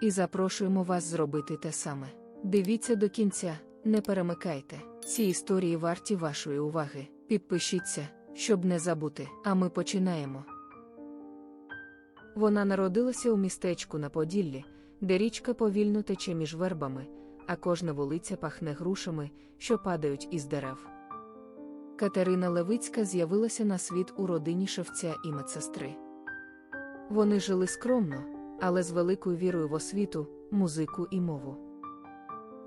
і запрошуємо вас зробити те саме. Дивіться до кінця, не перемикайте. Ці історії варті вашої уваги. Підпишіться, щоб не забути. А ми починаємо. Вона народилася у містечку на Поділлі, де річка повільно тече між вербами, а кожна вулиця пахне грушами, що падають із дерев. Катерина Левицька з'явилася на світ у родині шевця і медсестри. Вони жили скромно, але з великою вірою в освіту, музику і мову.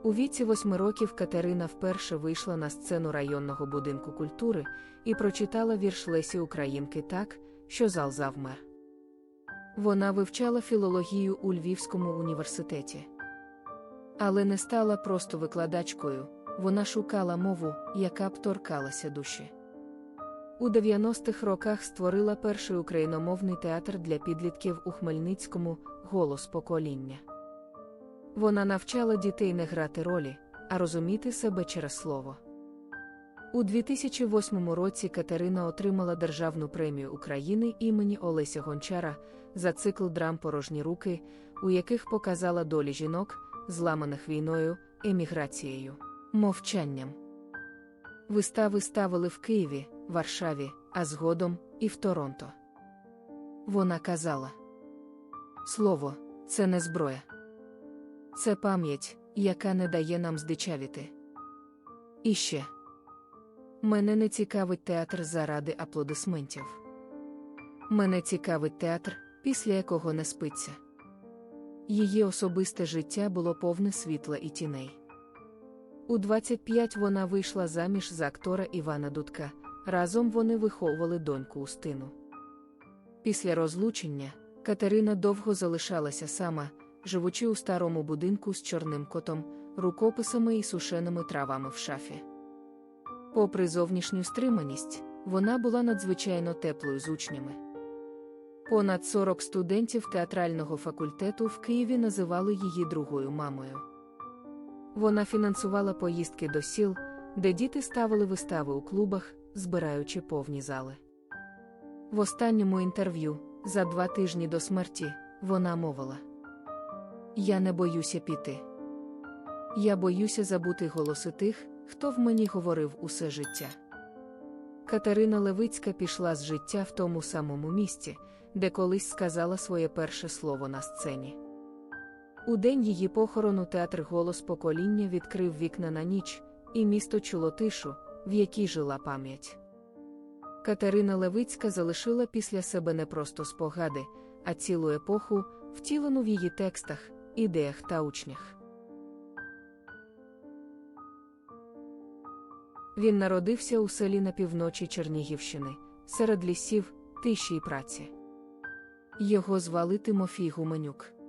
У віці восьми років Катерина вперше вийшла на сцену районного будинку культури і прочитала вірш Лесі Українки так, що зал завмер. Вона вивчала філологію у Львівському університеті. Але не стала просто викладачкою, вона шукала мову, яка б торкалася душі. У 90-х роках створила перший україномовний театр для підлітків у Хмельницькому голос покоління. Вона навчала дітей не грати ролі, а розуміти себе через слово. У 2008 році Катерина отримала Державну премію України імені Олеся Гончара за цикл драм Порожні руки, у яких показала долі жінок, зламаних війною, еміграцією, мовчанням. Вистави ставили в Києві, Варшаві, а згодом і в Торонто. Вона казала: Слово це не зброя. Це пам'ять, яка не дає нам здичавіти. І ще мене не цікавить театр заради аплодисментів. Мене цікавить театр, після якого не спиться. Її особисте життя було повне світла і тіней. У 25 вона вийшла заміж за актора Івана Дудка. Разом вони виховували доньку Устину. Після розлучення Катерина довго залишалася сама, живучи у старому будинку з чорним котом, рукописами і сушеними травами в шафі. Попри зовнішню стриманість, вона була надзвичайно теплою з учнями. Понад 40 студентів театрального факультету в Києві називали її другою мамою. Вона фінансувала поїздки до сіл, де діти ставили вистави у клубах, збираючи повні зали. В останньому інтерв'ю, за два тижні до смерті, вона мовила: Я не боюся піти. Я боюся забути голоси тих, хто в мені говорив усе життя. Катерина Левицька пішла з життя в тому самому місці, де колись сказала своє перше слово на сцені. У день її похорону театр Голос покоління відкрив вікна на ніч, і місто чуло тишу, в якій жила пам'ять. Катерина Левицька залишила після себе не просто спогади, а цілу епоху, втілену в її текстах, ідеях та учнях. Він народився у селі на півночі Чернігівщини, серед лісів, тиші й праці. Його звали Тимофій Гуменюк.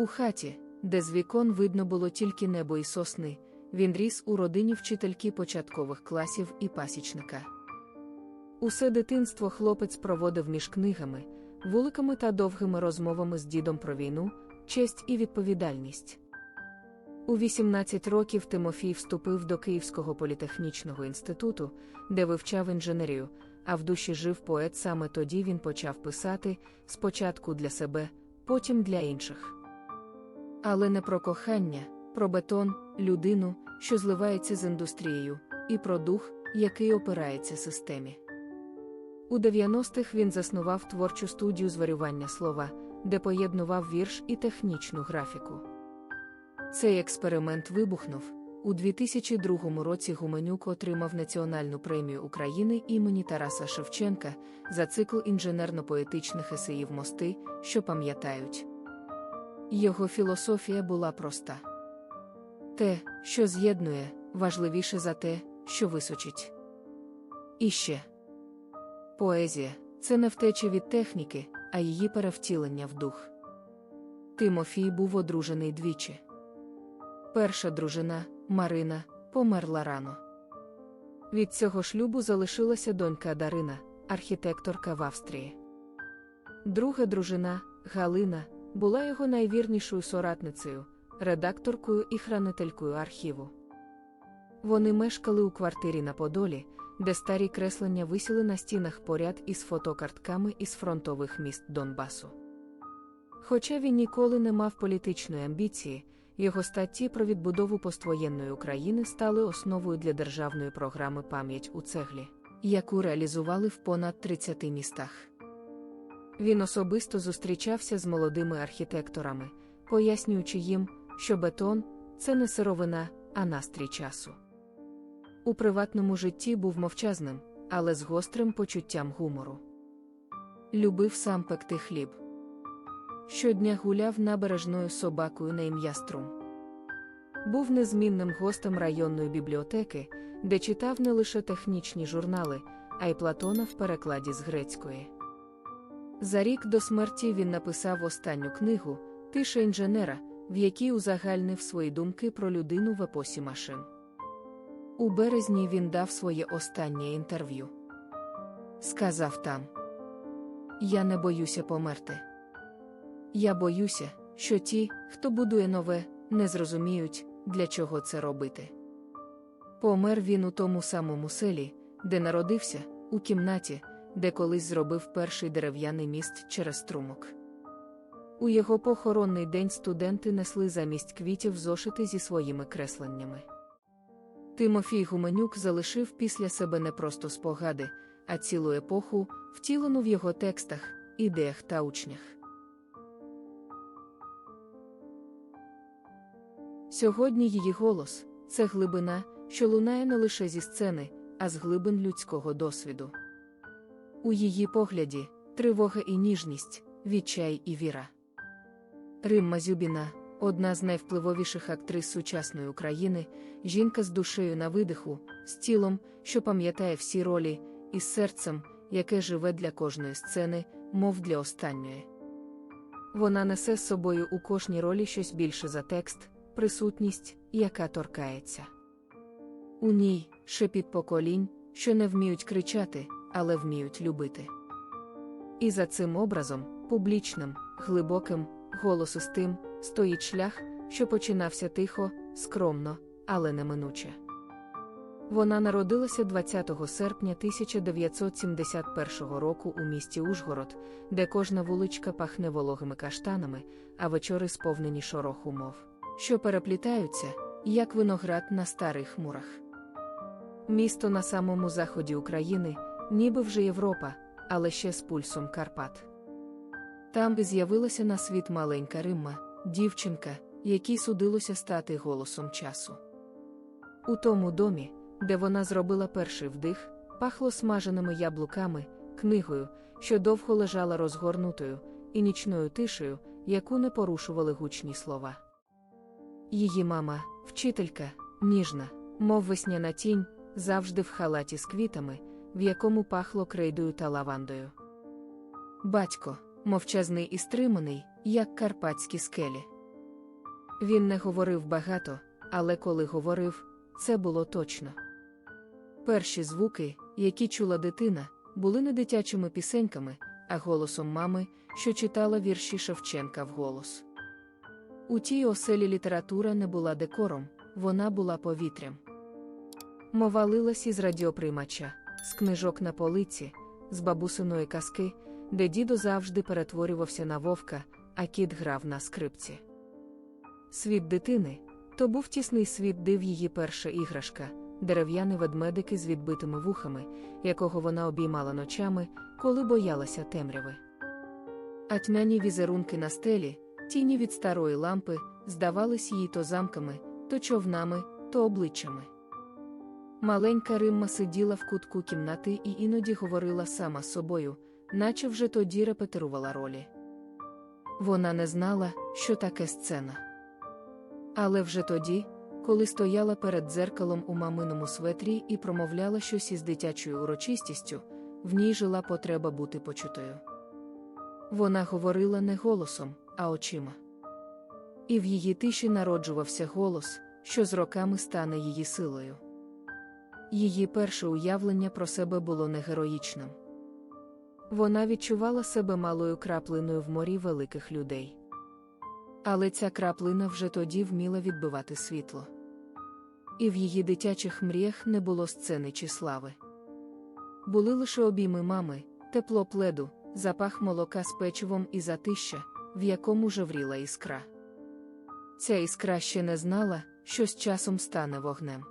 У хаті, де з вікон видно було тільки небо і сосни, він ріс у родині вчительки початкових класів і пасічника. Усе дитинство хлопець проводив між книгами, вуликами та довгими розмовами з дідом про війну, честь і відповідальність. У 18 років Тимофій вступив до Київського політехнічного інституту, де вивчав інженерію, а в душі жив поет саме тоді він почав писати спочатку для себе, потім для інших. Але не про кохання, про бетон, людину, що зливається з індустрією, і про дух, який опирається системі. У 90-х він заснував творчу студію зварювання слова, де поєднував вірш і технічну графіку. Цей експеримент вибухнув. У 2002 році Гуменюк отримав Національну премію України імені Тараса Шевченка за цикл інженерно-поетичних есеїв мости, що пам'ятають. Його філософія була проста. Те, що з'єднує, важливіше за те, що височить. І ще поезія це не втеча від техніки, а її перевтілення в дух. Тимофій був одружений двічі. Перша дружина, Марина, померла рано. Від цього шлюбу залишилася донька Дарина, архітекторка в Австрії. Друга дружина, Галина, була його найвірнішою соратницею, редакторкою і хранителькою архіву. Вони мешкали у квартирі на Подолі, де старі креслення висіли на стінах поряд із фотокартками із фронтових міст Донбасу. Хоча він ніколи не мав політичної амбіції, його статті про відбудову поствоєнної України стали основою для державної програми Пам'ять у цеглі, яку реалізували в понад 30 містах. Він особисто зустрічався з молодими архітекторами, пояснюючи їм, що бетон це не сировина, а настрій часу. У приватному житті був мовчазним, але з гострим почуттям гумору. Любив сам пекти хліб. Щодня гуляв набережною собакою на ім'я Струм. Був незмінним гостем районної бібліотеки, де читав не лише технічні журнали, а й Платона в перекладі з грецької. За рік до смерті він написав останню книгу Тиша інженера, в якій узагальнив свої думки про людину в епосі машин. У березні він дав своє останнє інтерв'ю. Сказав там: Я не боюся померти. Я боюся, що ті, хто будує нове, не зрозуміють, для чого це робити. Помер він у тому самому селі, де народився, у кімнаті, де колись зробив перший дерев'яний міст через струмок. У його похоронний день студенти несли замість квітів зошити зі своїми кресленнями. Тимофій Гуменюк залишив після себе не просто спогади, а цілу епоху, втілену в його текстах, ідеях та учнях. Сьогодні її голос це глибина, що лунає не лише зі сцени, а з глибин людського досвіду. У її погляді тривога і ніжність, відчай і віра. Римма Зюбіна, одна з найвпливовіших актрис сучасної України, жінка з душею на видиху, з тілом, що пам'ятає всі ролі, і з серцем, яке живе для кожної сцени, мов для останньої. Вона несе з собою у кожній ролі щось більше за текст, присутність, яка торкається. У ній шепіт поколінь, що не вміють кричати, але вміють любити. І за цим образом, публічним, глибоким, голосистим, стоїть шлях, що починався тихо, скромно, але неминуче. Вона народилася 20 серпня 1971 року у місті Ужгород, де кожна вуличка пахне вологими каштанами, а вечори сповнені шороху мов, що переплітаються, як виноград на старих хмурах. Місто на самому заході України, ніби вже Європа, але ще з пульсом Карпат. Там і з'явилася на світ маленька Римма, дівчинка, якій судилося стати голосом часу. У тому домі, де вона зробила перший вдих, пахло смаженими яблуками, книгою, що довго лежала розгорнутою, і нічною тишею, яку не порушували гучні слова. Її мама, вчителька, ніжна, мов весняна тінь, завжди в халаті з квітами, в якому пахло крейдою та лавандою. Батько, мовчазний і стриманий, як карпатські скелі. Він не говорив багато, але коли говорив, це було точно. Перші звуки, які чула дитина, були не дитячими пісеньками, а голосом мами, що читала вірші Шевченка вголос. У тій оселі література не була декором, вона була повітрям. Мова лилась із радіоприймача, з книжок на полиці, з бабусиної казки, де дідо завжди перетворювався на вовка, а кіт грав на скрипці. Світ дитини то був тісний світ див її перша іграшка, дерев'яний ведмедик із відбитими вухами, якого вона обіймала ночами, коли боялася темряви. А тьмяні візерунки на стелі, тіні від старої лампи, здавались їй то замками, то човнами, то обличчями. Маленька Римма сиділа в кутку кімнати і іноді говорила сама з собою, наче вже тоді репетирувала ролі. Вона не знала, що таке сцена. Але вже тоді, коли стояла перед дзеркалом у маминому светрі і промовляла щось із дитячою урочистістю, в ній жила потреба бути почутою. Вона говорила не голосом, а очима. І в її тиші народжувався голос, що з роками стане її силою. Її перше уявлення про себе було не героїчним. Вона відчувала себе малою краплиною в морі великих людей. Але ця краплина вже тоді вміла відбивати світло. І в її дитячих мріях не було сцени чи слави. Були лише обійми мами, тепло пледу, запах молока з печивом і затища, в якому жевріла іскра. Ця іскра ще не знала, що з часом стане вогнем.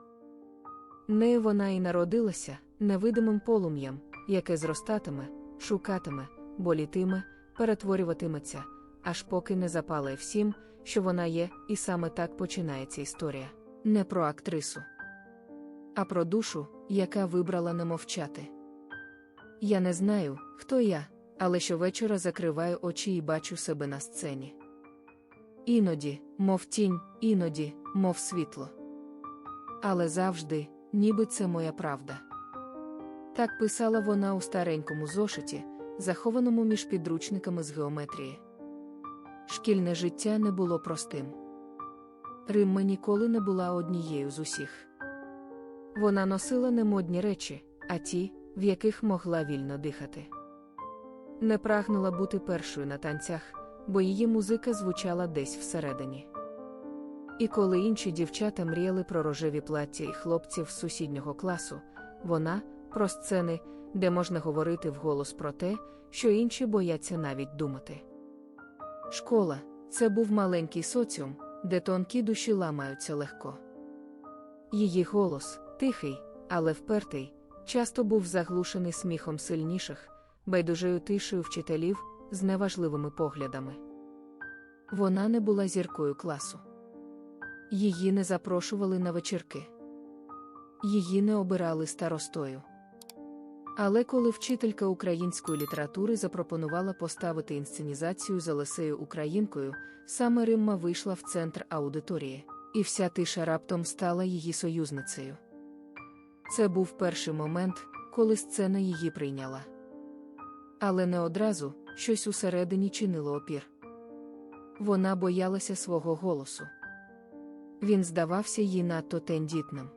Нею вона і народилася невидимим полум'ям, яке зростатиме, шукатиме, болітиме, перетворюватиметься, аж поки не запалає всім, що вона є, і саме так починається історія. Не про актрису, а про душу, яка вибрала не мовчати. Я не знаю, хто я, але щовечора закриваю очі і бачу себе на сцені. Іноді, мов тінь, іноді, мов світло. Але завжди, ніби це моя правда. Так писала вона у старенькому зошиті, захованому між підручниками з геометрії. Шкільне життя не було простим. Римма ніколи не була однією з усіх. Вона носила не модні речі, а ті, в яких могла вільно дихати. Не прагнула бути першою на танцях, бо її музика звучала десь всередині. І коли інші дівчата мріяли про рожеві плаття і хлопців з сусіднього класу, вона про сцени, де можна говорити вголос про те, що інші бояться навіть думати. Школа це був маленький соціум, де тонкі душі ламаються легко. Її голос, тихий, але впертий, часто був заглушений сміхом сильніших, байдужею тишею вчителів з неважливими поглядами. Вона не була зіркою класу. Її не запрошували на вечірки. Її не обирали старостою. Але коли вчителька української літератури запропонувала поставити інсценізацію за Лесею Українкою, саме Римма вийшла в центр аудиторії, і вся тиша раптом стала її союзницею. Це був перший момент, коли сцена її прийняла. Але не одразу щось усередині чинило опір. Вона боялася свого голосу. Він здавався їй надто тендітним.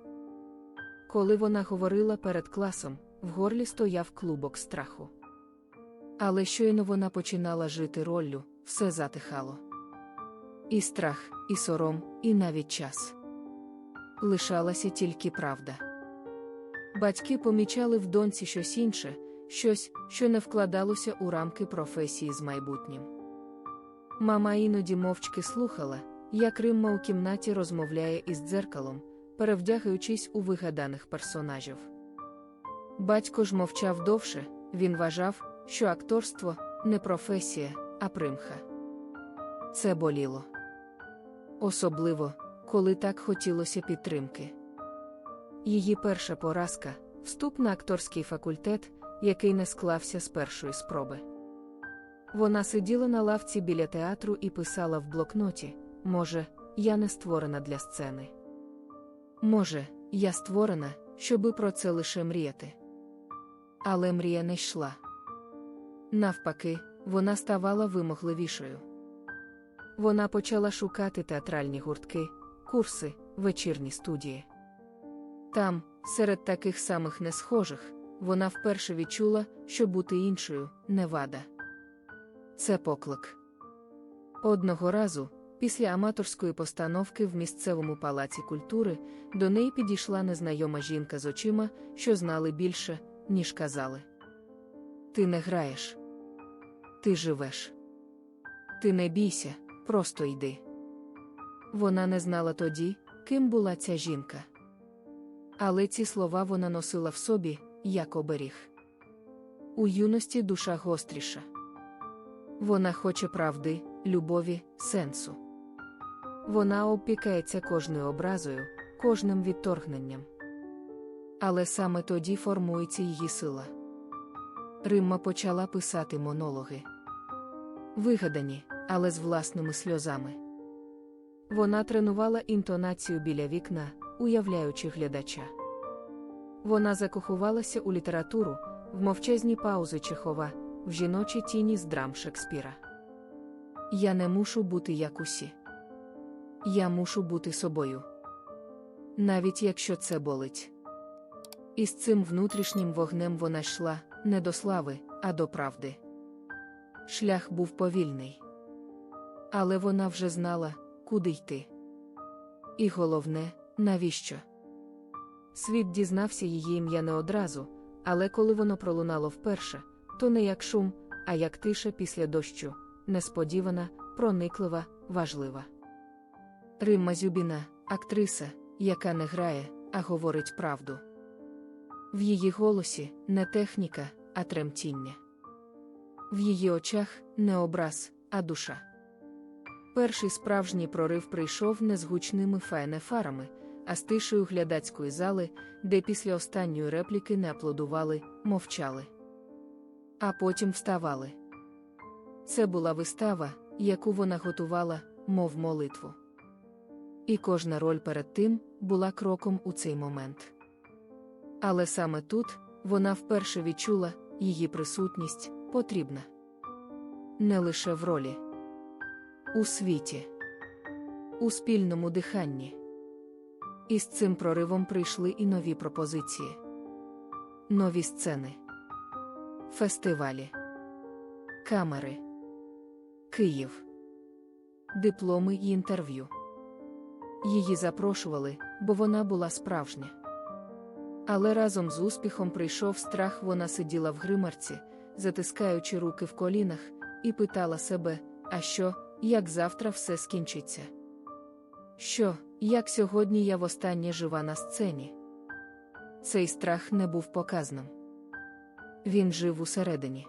Коли вона говорила перед класом, в горлі стояв клубок страху. Але щойно вона починала жити роллю, все затихало. І страх, і сором, і навіть час. Лишалася тільки правда. Батьки помічали в доньці щось інше, щось, що не вкладалося у рамки професії з майбутнім. Мама іноді мовчки слухала, як Римма у кімнаті розмовляє із дзеркалом, перевдягаючись у вигаданих персонажів. Батько ж мовчав довше, він вважав, що акторство не професія, а примха. Це боліло. Особливо, коли так хотілося підтримки. Її перша поразка вступ на акторський факультет, який не склався з першої спроби. Вона сиділа на лавці біля театру і писала в блокноті: може, я не створена для сцени. Може, я створена, щоби про це лише мріяти. Але мрія не йшла. Навпаки, вона ставала вимогливішою. Вона почала шукати театральні гуртки, курси, вечірні студії. Там, серед таких самих несхожих, вона вперше відчула, що бути іншою не вада. Це поклик. Одного разу, після аматорської постановки в місцевому палаці культури, до неї підійшла незнайома жінка з очима, що знали більше, ніж казали. Ти не граєш. Ти живеш. Ти не бійся, просто йди. Вона не знала тоді, ким була ця жінка. Але ці слова вона носила в собі, як оберіг. У юності душа гостріша. Вона хоче правди, любові, сенсу. Вона опікається кожною образою, кожним відторгненням. Але саме тоді формується її сила. Римма почала писати монологи. Вигадані, але з власними сльозами. Вона тренувала інтонацію біля вікна, уявляючи глядача. Вона закохувалася у літературу, в мовчазні паузи Чехова, в жіночі тіні з драм Шекспіра. Я не мушу бути як усі. Я мушу бути собою. Навіть якщо це болить. І з цим внутрішнім вогнем вона йшла не до слави, а до правди. Шлях був повільний. Але вона вже знала, куди йти. І головне, навіщо? Світ дізнався її ім'я не одразу, але коли воно пролунало вперше, то не як шум, а як тиша після дощу, несподівана, прониклива, важлива. Римма Зюбіна, актриса, яка не грає, а говорить правду. В її голосі не техніка, а тремтіння. В її очах не образ, а душа. Перший справжній прорив прийшов не з гучними фаєнефарами, а з тишею глядацької зали, де після останньої репліки не аплодували, мовчали. А потім вставали. Це була вистава, яку вона готувала, мов молитву. І кожна роль перед тим була кроком у цей момент. Але саме тут вона вперше відчула, її присутність потрібна. Не лише в ролі, у світі, у спільному диханні. І з цим проривом прийшли і нові пропозиції, нові сцени, фестивалі, камери, Київ, дипломи і інтерв'ю. Її запрошували, бо вона була справжня. Але разом з успіхом прийшов страх, вона сиділа в гримарці, затискаючи руки в колінах, і питала себе, а що, як завтра все скінчиться? Що, як сьогодні я востаннє жива на сцені? Цей страх не був показним. Він жив усередині.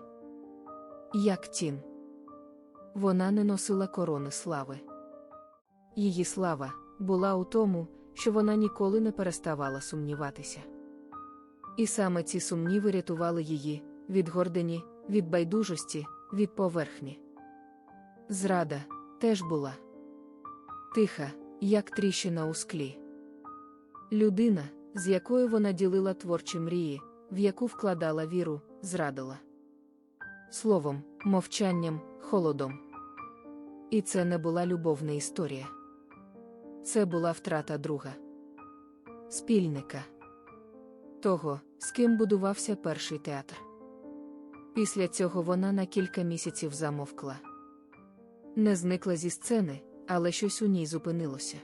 Як тін. Вона не носила корони слави. Її слава була у тому, що вона ніколи не переставала сумніватися. І саме ці сумніви рятували її від гордині, від байдужості, від поверхні. Зрада теж була тиха, як тріщина у склі. Людина, з якою вона ділила творчі мрії, в яку вкладала віру, зрадила. Словом, мовчанням, холодом. І це не була любовна історія. Це була втрата друга, спільника того, з ким будувався перший театр. Після цього вона на кілька місяців замовкла. Не зникла зі сцени, але щось у ній зупинилося.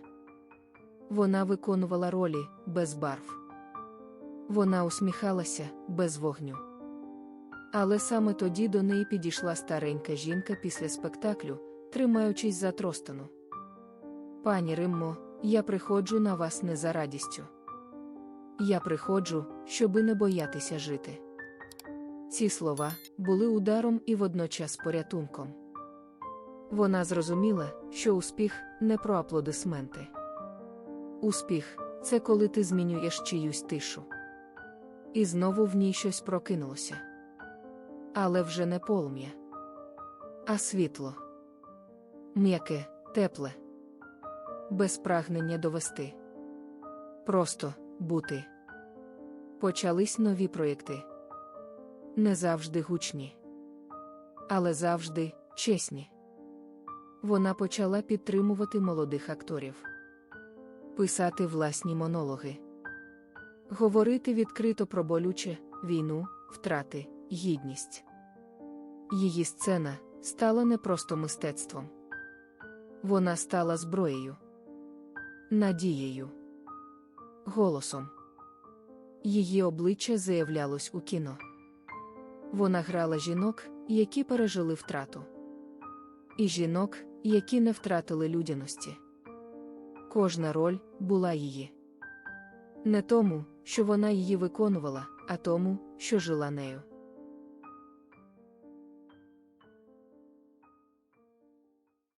Вона виконувала ролі без барв. Вона усміхалася без вогню. Але саме тоді до неї підійшла старенька жінка після спектаклю, тримаючись за тростону. Пані Риммо, я приходжу на вас не за радістю. Я приходжу, щоби не боятися жити. Ці слова були ударом і водночас порятунком. Вона зрозуміла, що успіх не про аплодисменти. Успіх це коли ти змінюєш чиюсь тишу. І знову в ній щось прокинулося. Але вже не полум'я, а світло. М'яке, тепле, без прагнення довести. Просто бути. Почались нові проєкти. Не завжди гучні, але завжди чесні. Вона почала підтримувати молодих акторів, писати власні монологи, говорити відкрито про болюче, війну, втрати, гідність. Її сцена стала не просто мистецтвом. Вона стала зброєю, надією, голосом. Її обличчя заявлялось у кіно. Вона грала жінок, які пережили втрату, і жінок, які не втратили людяності. Кожна роль була її. Не тому, що вона її виконувала, а тому, що жила нею.